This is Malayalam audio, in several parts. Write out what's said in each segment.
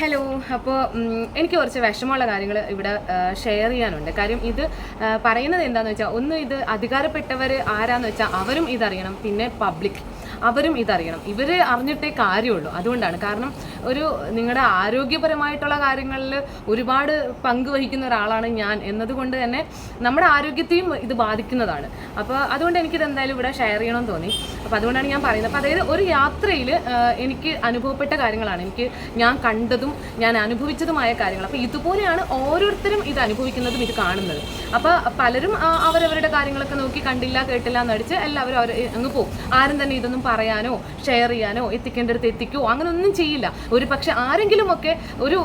ഹലോ അപ്പോൾ എനിക്ക് കുറച്ച് വിഷമമുള്ള കാര്യങ്ങൾ ഇവിടെ ഷെയർ ചെയ്യാനുണ്ട്. കാര്യം ഇത് പറയുന്നത് എന്താണെന്ന് വെച്ചാൽ ഒന്ന് ഇത് അധികാരപ്പെട്ടവർ ആരാന്ന് വെച്ചാൽ അവരും ഇതറിയണം. പിന്നെ പബ്ലിക് അവരും ഇതറിയണം. ഇവർ അറിഞ്ഞിട്ടേ കാര്യമുള്ളൂ. അതുകൊണ്ടാണ്. കാരണം ഒരു നിങ്ങളുടെ ആരോഗ്യപരമായിട്ടുള്ള കാര്യങ്ങളിൽ ഒരുപാട് പങ്ക് വഹിക്കുന്ന ഒരാളാണ് ഞാൻ എന്നതുകൊണ്ട് തന്നെ നമ്മുടെ ആരോഗ്യത്തെയും ഇത് ബാധിക്കുന്നതാണ്. അപ്പോൾ അതുകൊണ്ട് എനിക്കിത് എന്തായാലും ഇവിടെ ഷെയർ ചെയ്യണമെന്ന് തോന്നി. അപ്പോൾ അതുകൊണ്ടാണ് ഞാൻ പറയുന്നത്. അപ്പോൾ അതായത് ഒരു യാത്രയിൽ എനിക്ക് അനുഭവപ്പെട്ട കാര്യങ്ങളാണ്. എനിക്ക് ഞാൻ കണ്ടതും ഞാൻ അനുഭവിച്ചതുമായ കാര്യങ്ങൾ. അപ്പോൾ ഇതുപോലെയാണ് ഓരോരുത്തരും ഇത് അനുഭവിക്കുന്നതും ഇത് കാണുന്നത്. അപ്പോൾ പലരും അവരവരുടെ കാര്യങ്ങളൊക്കെ നോക്കി കണ്ടില്ല കേട്ടില്ല എന്നടിച്ച് എല്ലാവരും അവർ അങ്ങ് പോകും ആരും തന്നെ ഇതൊന്നും പറയാനോ ഷെയർ ചെയ്യാനോ എത്തിക്കേണ്ടടുത്ത് എത്തിക്കോ അങ്ങനെ ഒന്നും ചെയ്യില്ല. ഒരു പക്ഷെ ആരെങ്കിലുമൊക്കെ ഒരു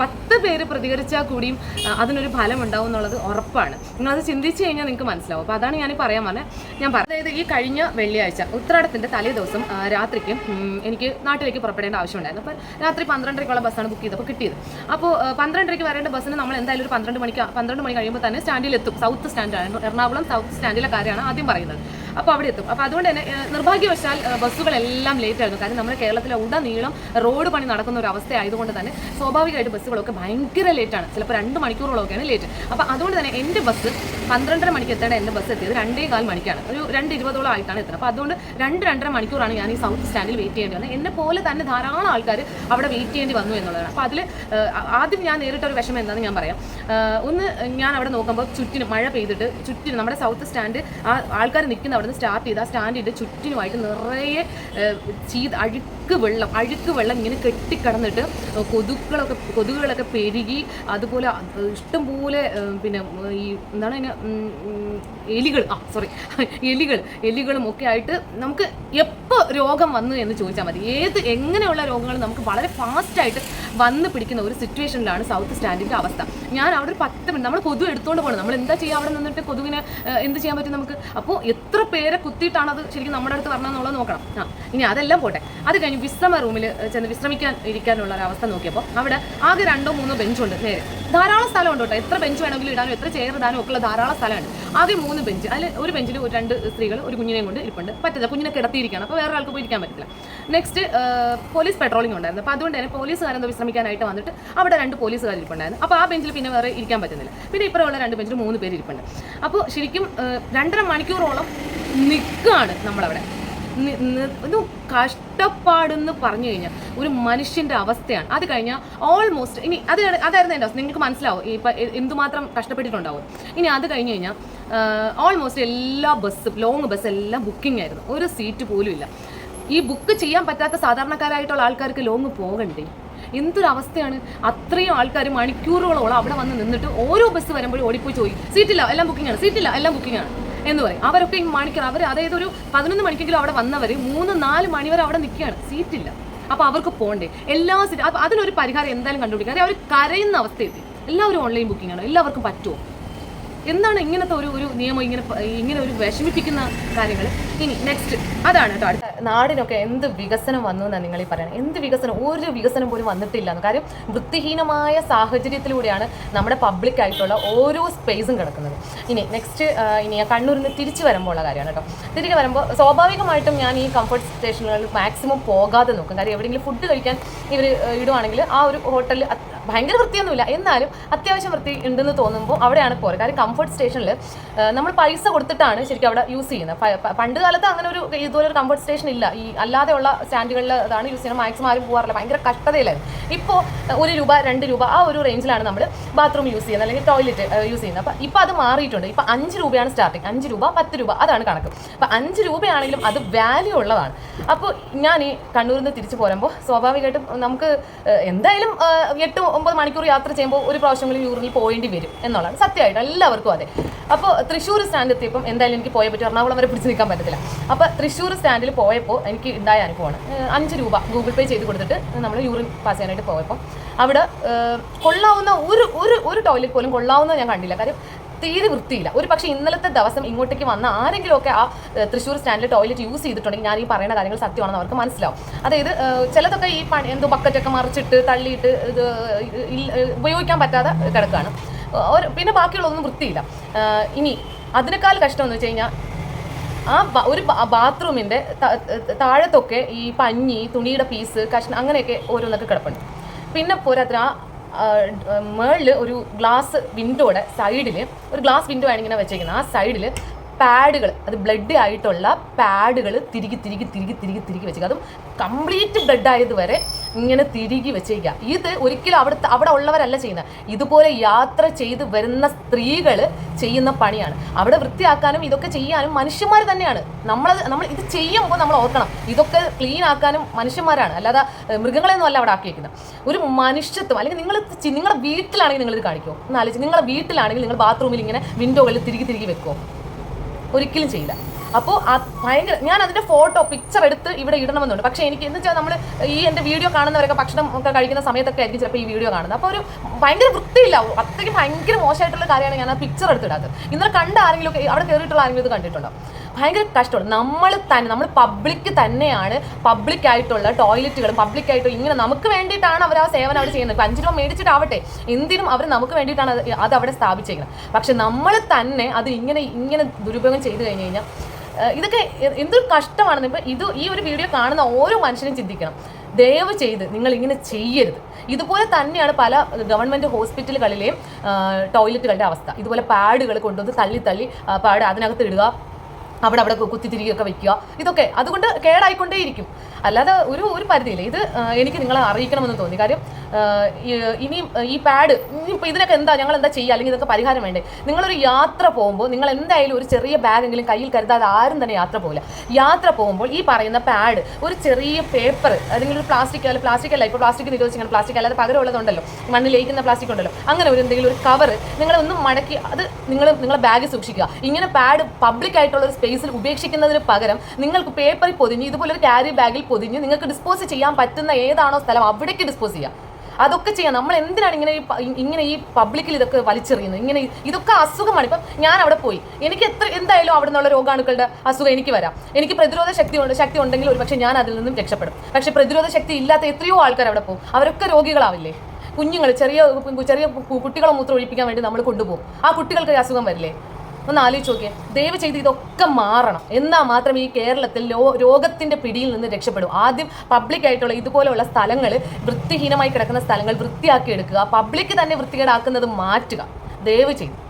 പത്ത് പേര് പ്രതികരിച്ചാൽ കൂടിയും അതിനൊരു ഫലം ഉണ്ടാവും എന്നുള്ളത് ഉറപ്പാണ്. നിങ്ങൾ അത് ചിന്തിച്ചു കഴിഞ്ഞാൽ നിങ്ങൾക്ക് മനസ്സിലാവും. അപ്പോൾ അതാണ് ഞാൻ പറയാൻ പറഞ്ഞത് ഞാൻ പറഞ്ഞത് അതായത് ഈ കഴിഞ്ഞ വെള്ളിയാഴ്ച ഉത്രാടത്തിന്റെ തലേ ദിവസം രാത്രിക്ക് എനിക്ക് നാട്ടിലേക്ക് പുറപ്പെടേണ്ട ആവശ്യമുണ്ടായിരുന്നു. അപ്പോൾ രാത്രി പന്ത്രണ്ടരയ്ക്കുള്ള ബസ്സാണ് ബുക്ക് ചെയ്തപ്പോൾ കിട്ടിയത്. അപ്പോൾ പന്ത്രണ്ടരയ്ക്ക് വരേണ്ട ബസ്സിന് നമ്മൾ എന്തായാലും ഒരു പന്ത്രണ്ട് മണിക്ക് പന്ത്രണ്ട് മണി കഴിയുമ്പോൾ തന്നെ സ്റ്റാൻഡിൽ എത്തും സൗത്ത് സ്റ്റാൻഡാണ് എറണാകുളം സൗത്ത് സ്റ്റാൻഡിലെ കാര്യമാണ് ആദ്യം പറയുന്നത്. അപ്പോൾ അവിടെ എത്തും. അപ്പോൾ അതുകൊണ്ട് തന്നെ നിർഭാഗ്യവശാൽ ബസ്സുകളെല്ലാം ലേറ്റ് ആയിരുന്നു. കാരണം നമ്മുടെ കേരളത്തിലെ ഉടനീളം റോഡ് പണി നടക്കുന്ന ഒരു അവസ്ഥ ആയതുകൊണ്ട് തന്നെ സ്വാഭാവികമായിട്ട് ബസ്സുകളൊക്കെ ഭയങ്കര ലേറ്റാണ് ചിലപ്പോൾ രണ്ട് മണിക്കൂറുകളൊക്കെയാണ് ലേറ്റ് അപ്പോൾ അതുകൊണ്ട് തന്നെ എന്റെ ബസ് പന്ത്രണ്ടര മണിക്ക് എത്തേണ്ട എന്റെ ബസ് എത്തിയത്. രണ്ടേ കാൽ മണിക്കാണ്. ഒരു രണ്ട് ഇരുപതോളം ആയിട്ടാണ് എത്തുന്നത്. അപ്പോൾ അതുകൊണ്ട് രണ്ട് രണ്ടര മണിക്കൂറാണ് ഞാൻ ഈ സൗത്ത് സ്റ്റാൻഡിൽ വെയിറ്റ് ചെയ്യേണ്ടി വന്നത്. എന്നെ പോലെ തന്നെ ധാരാളം ആൾക്കാർ അവിടെ വെയിറ്റ് ചെയ്യേണ്ടി വന്നു എന്നുള്ളതാണ്. അപ്പോൾ അതിൽ ആദ്യം ഞാൻ നേരിട്ടൊരു വിഷമം എന്താണെന്ന് ഞാൻ പറയാം. ഒന്ന് ഞാൻ അവിടെ നോക്കുമ്പോൾ ചുറ്റിനും മഴ പെയ്തിട്ട് ചുറ്റിനും നമ്മുടെ സൗത്ത് സ്റ്റാൻഡ് ആ ആൾക്കാർ നിൽക്കുന്ന അവിടെ നിന്ന് സ്റ്റാർട്ട് ചെയ്ത് ആ സ്റ്റാൻഡിന്റെ ചുറ്റിനുമായിട്ട് നിറയെ ചീത് അഴുക്ക് വെള്ളം അഴുക്ക് വെള്ളം ഇങ്ങനെ കെട്ടിക്കിടന്നിട്ട് കൊതുക്കളൊക്കെ കൊതുകുകളൊക്കെ പെരുകി അതുപോലെ അത് ഇഷ്ടംപോലെ പിന്നെ ഈ എന്താണ് അതിന് എലികൾ ആ സോറി എലികൾ എലികളും ഒക്കെ ആയിട്ട് നമുക്ക് എപ്പോൾ രോഗം വന്നു എന്ന് ചോദിച്ചാൽ മതി. ഏത് എങ്ങനെയുള്ള രോഗങ്ങൾ നമുക്ക് വളരെ ഫാസ്റ്റായിട്ട് വന്ന് പിടിക്കുന്ന ഒരു സിറ്റുവേഷനിലാണ് സൗത്ത് സ്റ്റാൻഡിന്റെ അവസ്ഥ. ഞാൻ അവിടെ ഒരു പത്ത് മിനിറ്റ് നമ്മൾ കൊതു എടുത്തുകൊണ്ട് പോകണം നമ്മൾ എന്താ ചെയ്യുക അവിടെ നിന്നിട്ട് കൊതുവിനെ എന്ത് ചെയ്യാൻ പറ്റും നമുക്ക്? അപ്പോൾ എത്ര പേരെ കുത്തിയിട്ടാണ് അത് ശരിക്കും നമ്മുടെ അടുത്ത് വരണമെന്നുള്ളത് നോക്കണം. ആ ഇനി അതെല്ലാം പോട്ടെ. അത് കഴിഞ്ഞ് വിശ്രമ റൂമിൽ ചെന്ന് വിശ്രമിക്കാൻ ഇരിക്കാനുള്ള ഒരു അവസ്ഥ നോക്കിയപ്പോൾ അവിടെ ആകെ രണ്ടോ മൂന്നോ ബെഞ്ചുണ്ട് നേരെ. ധാരാളം സ്ഥലം ഉണ്ട് കേട്ടോ എത്ര ബെഞ്ച് വേണമെങ്കിലും ഇടാനും എത്ര ചെയർ ഇടാനും ഒക്കെ ഉള്ള ധാരാളം സ്ഥലമാണ് ആകെ മൂന്ന് ബെഞ്ച്. അതിൽ ഒരു ബെഞ്ചിൽ രണ്ട് സ്ത്രീകൾ ഒരു കുഞ്ഞിനെയും കൊണ്ട് ഇരിപ്പുണ്ട്. പറ്റില്ല കുഞ്ഞിനെ കിടത്തിയിരിക്കുകയാണ് അപ്പോൾ വേറെ ആൾക്ക് പോയിരിക്കാൻ പറ്റില്ല നെക്സ്റ്റ് പോലീസ് പെട്രോളിംഗ് ഉണ്ടായിരുന്നു. അപ്പോൾ അതുകൊണ്ട് തന്നെ പോലീസുകാരെന്തോ വിശ്രമിക്കാനായിട്ട് വന്നിട്ട് അവിടെ രണ്ട് പോലീസുകാർ ഇരിപ്പുണ്ടായിരുന്നു. അപ്പോൾ ആ ബെഞ്ചിൽ പിന്നെ വേറെ ഇരിക്കാൻ പറ്റുന്നില്ല. പിന്നെ ഇപ്പുറമുള്ള രണ്ട് ബെഞ്ചിൽ മൂന്ന് പേര് ഇരിപ്പുണ്ട്. അപ്പോൾ ശരിക്കും രണ്ടര മണിക്കൂറോളം നിൽക്കുകയാണ് നമ്മളവിടെ. ഒന്ന് കഷ്ടപ്പാടെന്ന് പറഞ്ഞു കഴിഞ്ഞാൽ ഒരു മനുഷ്യന്റെ അവസ്ഥയാണ്. അത് കഴിഞ്ഞാൽ ഓൾമോസ്റ്റ് ഇനി അത് അതായിരുന്നു എന്റെ അവസ്ഥ. നിങ്ങൾക്ക് മനസ്സിലാവും? ഇപ്പം എന്തുമാത്രം കഷ്ടപ്പെട്ടിട്ടുണ്ടാവും? ഇനി അത് കഴിഞ്ഞ് കഴിഞ്ഞാൽ ഓൾമോസ്റ്റ് എല്ലാ ബസ്സും ലോങ് ബസ് എല്ലാം ബുക്കിംഗ് ആയിരുന്നു. ഒരു സീറ്റ് പോലും ഇല്ല. ഈ ബുക്ക് ചെയ്യാൻ പറ്റാത്ത സാധാരണക്കാരായിട്ടുള്ള ആൾക്കാർക്ക് ലോങ് പോകണ്ടേ? എന്തൊരു അവസ്ഥയാണ് അത്രയും ആൾക്കാർ മണിക്കൂറുകളോളം അവിടെ വന്ന് നിന്നിട്ട് ഓരോ ബസ് വരുമ്പോഴും ഓടിപ്പോയി ചോദിക്കും സീറ്റില്ല എല്ലാം ബുക്കിംഗ് ആണ് സീറ്റില്ല എല്ലാം ബുക്കിംഗ് ആണ്. എന്ന് പറയും. അവരൊക്കെ ഈ മണിക്കൂർ അവർ അതായത് ഒരു പതിനൊന്ന് മണിക്കെങ്കിലും അവിടെ വന്നവർ മൂന്ന് നാല് മണി വരെ അവിടെ നിൽക്കുകയാണ്. സീറ്റില്ല. അപ്പോൾ അവർക്ക് പോകണ്ടേ എല്ലാ സീറ്റ് അപ്പോൾ അതിനൊരു പരിഹാരം എന്തായാലും കണ്ടുപിടിക്കാം. കാര്യം അവർ കരയുന്ന അവസ്ഥയെത്തി എല്ലാവരും ഓൺലൈൻ ബുക്കിംഗ് ആണ്. എല്ലാവർക്കും പറ്റുമോ? എന്താണ് ഇങ്ങനത്തെ ഒരു ഒരു നിയമം ഇങ്ങനെ ഇങ്ങനെ ഒരു വിഷമിപ്പിക്കുന്ന കാര്യങ്ങൾ ഇനി നെക്സ്റ്റ് അതാണ് കേട്ടോ അടുത്ത നാടിനൊക്കെ എന്ത് വികസനം വന്നു എന്നാണ് നിങ്ങൾ ഈ പറയുന്നത്? എന്ത് വികസനം? ഒരു വികസനം പോലും വന്നിട്ടില്ല എന്ന് കാര്യം വൃത്തിഹീനമായ സാഹചര്യത്തിലൂടെയാണ് നമ്മുടെ പബ്ലിക് ആയിട്ടുള്ള ഓരോ സ്പേസും കിടക്കുന്നത്. ഇനി നെക്സ്റ്റ് ഇനി കണ്ണൂരിൽ നിന്ന് തിരിച്ചു വരുമ്പോൾ ഉള്ള കാര്യമാണ് കേട്ടോ. തിരികെ വരുമ്പോൾ സ്വാഭാവികമായിട്ടും ഞാൻ ഈ കംഫർട്ട് സ്റ്റേഷനുകളിൽ മാക്സിമം പോകാതെ നോക്കും. കാര്യം എവിടെയെങ്കിലും ഫുഡ് കഴിക്കാൻ ഇവർ ഇടുവാണെങ്കിൽ ആ ഒരു ഹോട്ടലിൽ ഭയങ്കര വൃത്തിയൊന്നുമില്ല. എന്നാലും അത്യാവശ്യം വൃത്തി ഉണ്ടെന്ന് തോന്നുമ്പോൾ അവിടെയാണ് പോരുക കാര്യം കംഫർട്ട് സ്റ്റേഷനിൽ നമ്മൾ പൈസ കൊടുത്തിട്ടാണ് ശരിക്കും അവിടെ യൂസ് ചെയ്യുന്നത്. പണ്ട് കാലത്ത് അങ്ങനെ ഒരു ഇതുപോലെ ഒരു കംഫർട്ട് സ്റ്റേഷൻ ഇല്ല. ഈ അല്ലാതെയുള്ള സ്റ്റാൻഡുകളിൽ അതാണ് യൂസ് ചെയ്യുന്നത്. മാക്സിമം ആരും പോകാറില്ല ഭയങ്കര കഷ്ടതയിലായിരുന്നു. ഇപ്പോൾ ഒരു രൂപ രണ്ട് രൂപ ആ ഒരു റേഞ്ചിലാണ് നമ്മൾ ബാത്റൂം യൂസ് ചെയ്യുന്നത്. അല്ലെങ്കിൽ ടോയ്ലറ്റ് യൂസ് ചെയ്യുന്നത്. അപ്പോൾ ഇപ്പോൾ അത് മാറിയിട്ടുണ്ട്. ഇപ്പോൾ അഞ്ച് രൂപയാണ് സ്റ്റാർട്ടിങ് അഞ്ച് രൂപ പത്ത് രൂപ അതാണ് കണക്ക്. അപ്പോൾ അഞ്ച് രൂപയാണെങ്കിലും അത് വാല്യൂ ഉള്ളതാണ്. അപ്പോൾ ഞാൻ ഈ കണ്ണൂരിൽ നിന്ന് തിരിച്ചു പോരുമ്പോൾ സ്വാഭാവികമായിട്ടും നമുക്ക് എന്തായാലും എട്ട് ഒമ്പത് മണിക്കൂർ യാത്ര ചെയ്യുമ്പോൾ ഒരു പ്രാവശ്യമെങ്കിലും യൂറിനിൽ പോയേണ്ടി വരും എന്നുള്ളതാണ് സത്യമായിട്ട് എല്ലാവർക്കും അതെ. അപ്പോൾ തൃശ്ശൂർ സ്റ്റാൻഡ് എത്തിയപ്പം എന്തായാലും എനിക്ക് പോയേ പറ്റും. എറണാകുളം വരെ പിടിച്ച് നിൽക്കാൻ പറ്റത്തില്ല. അപ്പോൾ തൃശ്ശൂർ സ്റ്റാൻഡിൽ പോയപ്പോൾ എനിക്ക് ഉണ്ടായ അനുഭവമാണ്. അഞ്ച് രൂപ ഗൂഗിൾ പേ ചെയ്ത് കൊടുത്തിട്ട് നമ്മൾ യൂറിൻ പാസ് ചെയ്യാനായിട്ട് പോയപ്പോൾ അവിടെ കൊള്ളാവുന്ന ഒരു ഒരു ഒരു ടോയ്ലറ്റ് പോലും കൊള്ളാവുന്ന ഞാൻ കണ്ടില്ല. കാര്യം തീരെ വൃത്തിയില്ല. ഒരു പക്ഷേ ഇന്നലത്തെ ദിവസം ഇങ്ങോട്ടേക്ക് വന്ന ആരെങ്കിലും ഒക്കെ ആ തൃശ്ശൂർ സ്റ്റാൻഡിൽ ടോയ്ലറ്റ് യൂസ് ചെയ്തിട്ടുണ്ടെങ്കിൽ ഞാൻ ഈ പറയുന്ന കാര്യങ്ങൾ സത്യമാണെന്ന് അവർക്ക് മനസ്സിലാവും. അതായത് ചിലതൊക്കെ ഈ പണി എന്തോ ബക്കറ്റൊക്കെ മറിച്ചിട്ട് തള്ളിയിട്ട് ഇത് ഉപയോഗിക്കാൻ പറ്റാതെ കിടക്കുകയാണ് ഒരു പിന്നെ ബാക്കിയുള്ളതൊന്നും വൃത്തിയില്ല. ഇനി അതിനേക്കാൾ കഷ്ടം എന്ന് വെച്ച് കഴിഞ്ഞാൽ ആ ഒരു ബാത്റൂമിന്റെ താഴത്തൊക്കെ ഈ പഞ്ഞി തുണിയുടെ പീസ് കഷ്ണം അങ്ങനെയൊക്കെ ഓരോന്നൊക്കെ കിടപ്പുണ്ട്. പിന്നെ പോരാത്ര ആ മേളിൽ ഒരു ഗ്ലാസ് വിൻഡോയുടെ സൈഡിൽ ഒരു ഗ്ലാസ് വിൻഡോ ആണ് ഇങ്ങനെ വെച്ചേക്കുന്നത്. ആ സൈഡിൽ പാഡുകൾ അത് ബ്ലഡ് ആയിട്ടുള്ള പാഡുകൾ തിരികെ തിരികെ തിരികെ തിരികെ തിരികെ വെച്ചേക്കുക. അതും കംപ്ലീറ്റ് ബ്ലഡ് ആയതുവരെ ഇങ്ങനെ തിരികെ വെച്ചേക്കുക. ഇത് ഒരിക്കലും അവിടുത്തെ അവിടെ ഉള്ളവരല്ല ചെയ്യുന്നത്. ഇതുപോലെ യാത്ര ചെയ്ത് വരുന്ന സ്ത്രീകൾ ചെയ്യുന്ന പണിയാണ്. അവിടെ വൃത്തിയാക്കാനും ഇതൊക്കെ ചെയ്യാനും മനുഷ്യന്മാർ തന്നെയാണ്. നമ്മൾ നമ്മൾ ഇത് ചെയ്യുമ്പോൾ നമ്മൾ ഓർക്കണം. ഇതൊക്കെ ക്ലീൻ ആക്കാനും മനുഷ്യന്മാരാണ്. അല്ലാതെ മൃഗങ്ങളെയൊന്നും അല്ല അവിടെ ആക്കിയിരിക്കുന്നത് ഒരു മനുഷ്യത്വം അല്ലെങ്കിൽ നിങ്ങൾ നിങ്ങളുടെ വീട്ടിലാണെങ്കിൽ നിങ്ങളിത് കാണിക്കുമോ എന്നാലും നിങ്ങളുടെ വീട്ടിലാണെങ്കിൽ നിങ്ങൾ ബാത്റൂമിൽ ഇങ്ങനെ വിൻഡോകളിൽ തിരികെ തിരികെ വെക്കുമോ ഒരിക്കലും ചെയ്യില്ല. അപ്പോൾ ആ ഭയങ്കര ഞാൻ അതിന്റെ ഫോട്ടോ പിക്ചർ എടുത്ത് ഇവിടെ ഇടണമെന്നുണ്ട്. പക്ഷേ എനിക്ക് എന്ന് വെച്ചാൽ നമ്മൾ ഈ എന്റെ വീഡിയോ കാണുന്നവരൊക്കെ ഭക്ഷണം ഒക്കെ കഴിക്കുന്ന സമയത്തൊക്കെ ആയിരിക്കും ചിലപ്പോൾ ഈ വീഡിയോ കാണുന്നത്. അപ്പോൾ ഒരു ഭയങ്കര വൃത്തിയില്ല. അത്രയ്ക്ക് ഭയങ്കര മോശമായിട്ടുള്ള കാര്യമാണ് ഞാൻ ആ പിക്ചർ എടുത്തിടാത്തത് ഇന്നലെ കണ്ട ആരെങ്കിലും ഒക്കെ അവിടെ കയറിയിട്ടുള്ള ആരെങ്കിലും ഇത് കണ്ടിട്ടുണ്ടോ? ഭയങ്കര കഷ്ടമാണ്. നമ്മൾ തന്നെ നമ്മൾ പബ്ലിക് തന്നെയാണ് പബ്ലിക്കായിട്ടുള്ള ടോയ്ലറ്റുകൾ പബ്ലിക് ആയിട്ട് ഇങ്ങനെ നമുക്ക് വേണ്ടിയിട്ടാണ് അവർ ആ സേവനം അവർ ചെയ്യുന്നത്. ഇപ്പം അഞ്ച് രൂപ മേടിച്ചിട്ടാവട്ടെ. എന്തിനും അവർ നമുക്ക് വേണ്ടിയിട്ടാണ് അത് അവിടെ സ്ഥാപിച്ചേക്കുന്നത്. പക്ഷെ നമ്മൾ തന്നെ അത് ഇങ്ങനെ ഇങ്ങനെ ദുരുപയോഗം ചെയ്തു കഴിഞ്ഞ് കഴിഞ്ഞാൽ ഇതൊക്കെ എന്തൊരു കഷ്ടമാണെന്ന് ഇപ്പം ഇത് ഈ ഒരു വീഡിയോ കാണുന്ന ഓരോ മനുഷ്യനും ചിന്തിക്കണം. ദയവ് ചെയ്ത് നിങ്ങൾ ഇങ്ങനെ ചെയ്യരുത്. ഇതുപോലെ തന്നെയാണ് പല ഗവൺമെന്റ് ഹോസ്പിറ്റലുകളിലെയും ടോയ്ലറ്റുകളുടെ അവസ്ഥ. ഇതുപോലെ പാഡുകൾ കൊണ്ടുവന്ന് തള്ളി തള്ളി പാഡ് അതിനകത്ത് ഇടുക. അവിടെ അവിടെ കുത്തിത്തിരികൊക്കെ വെക്കുക. ഇതൊക്കെ അതുകൊണ്ട് കേടായിക്കൊണ്ടേയിരിക്കും. അല്ലാതെ ഒരു ഒരു പരിധിയില്ല. ഇത് എനിക്ക് നിങ്ങളെ അറിയിക്കണമെന്ന് തോന്നി. കാര്യം ഇനിയും ഈ പാഡ് ഇനിയിപ്പോൾ ഇതിനൊക്കെ എന്താ ഞങ്ങൾ എന്താ ചെയ്യുക അല്ലെങ്കിൽ ഇതൊക്കെ പരിഹാരം വേണ്ടേ? നിങ്ങളൊരു യാത്ര പോകുമ്പോൾ നിങ്ങൾ എന്തായാലും ഒരു ചെറിയ ബാഗെങ്കിലും കയ്യിൽ കരുതാതെ ആരും തന്നെ യാത്ര പോകില്ല യാത്ര പോകുമ്പോൾ ഈ പറയുന്ന പാഡ് ഒരു ചെറിയ പേപ്പർ അല്ലെങ്കിൽ ഒരു പ്ലാസ്റ്റിക് അല്ല പ്ലാസ്റ്റിക് അല്ല ഇപ്പോൾ പ്ലാസ്റ്റിക് നിരോധിച്ചാൽ പ്ലാസ്റ്റിക് അല്ലാതെ പകരമുള്ളതുണ്ടല്ലോ മണ്ണിൽ ലയിക്കുന്ന പ്ലാസ്റ്റിക് ഉണ്ടല്ലോ. അങ്ങനെ ഒരു എന്തെങ്കിലും ഒരു കവർ നിങ്ങൾ ഒന്ന് മടക്കി അത് നിങ്ങൾ നിങ്ങളുടെ ബാഗ് സൂക്ഷിക്കുക. ഇങ്ങനെ പാഡ് പബ്ലിക് ആയിട്ടുള്ള ഒരു സ്പേസിൽ ഉപേക്ഷിക്കുന്നതിന് പകരം നിങ്ങൾക്ക് പേപ്പറിൽ പൊതിഞ്ഞ് ഇതുപോലെ ഒരു ക്യാരി ബാഗിൽ പൊതിഞ്ഞ് നിങ്ങൾക്ക് ഡിസ്പോസ് ചെയ്യാൻ പറ്റുന്ന ഏതാണോ സ്ഥലം അവിടേക്ക് ഡിസ്പോസ് ചെയ്യാം. അതൊക്കെ ചെയ്യാം നമ്മൾ എന്തിനാണ് ഇങ്ങനെ ഇങ്ങനെ ഈ പബ്ലിക്കിൽ ഇതൊക്കെ വലിച്ചെറിയുന്നത്? ഇങ്ങനെ ഇതൊക്കെ അസുഖമാണ്. ഇപ്പം ഞാൻ അവിടെ പോയി. എനിക്ക് എത്ര എന്തായാലും അവിടെ നിന്നുള്ള രോഗാണുക്കളുടെ അസുഖം എനിക്ക് വരാം. എനിക്ക് പ്രതിരോധ ശക്തി ശക്തി ഉണ്ടെങ്കിൽ ഒരു പക്ഷേ ഞാൻ അതിൽ നിന്നും രക്ഷപ്പെടും. പക്ഷേ പ്രതിരോധ ശക്തി ഇല്ലാത്ത എത്രയോ ആൾക്കാർ അവിടെ പോകും. അവരൊക്കെ രോഗികളാവില്ലേ? കുഞ്ഞുങ്ങൾ ചെറിയ ചെറിയ കുട്ടികളെ മൂത്രം ഒഴിപ്പിക്കാൻ വേണ്ടി നമ്മൾ കൊണ്ടുപോകും. ആ കുട്ടികൾക്ക് അസുഖം വരില്ലേ? ഒന്ന് ആലോചിച്ച് നോക്കിയേ. ദയവ് ചെയ്ത് ഇതൊക്കെ മാറണം. എന്നാൽ മാത്രം ഈ കേരളത്തിൽ രോഗത്തിന്റെ പിടിയിൽ നിന്ന് രക്ഷപ്പെടും. ആദ്യം പബ്ലിക് ആയിട്ടുള്ള ഇതുപോലെയുള്ള സ്ഥലങ്ങൾ വൃത്തിഹീനമായി കിടക്കുന്ന സ്ഥലങ്ങൾ വൃത്തിയാക്കി എടുക്കുക. പബ്ലിക് തന്നെ വൃത്തികേടാക്കുന്നത് മാറ്റുക. ദയവ് ചെയ്ത്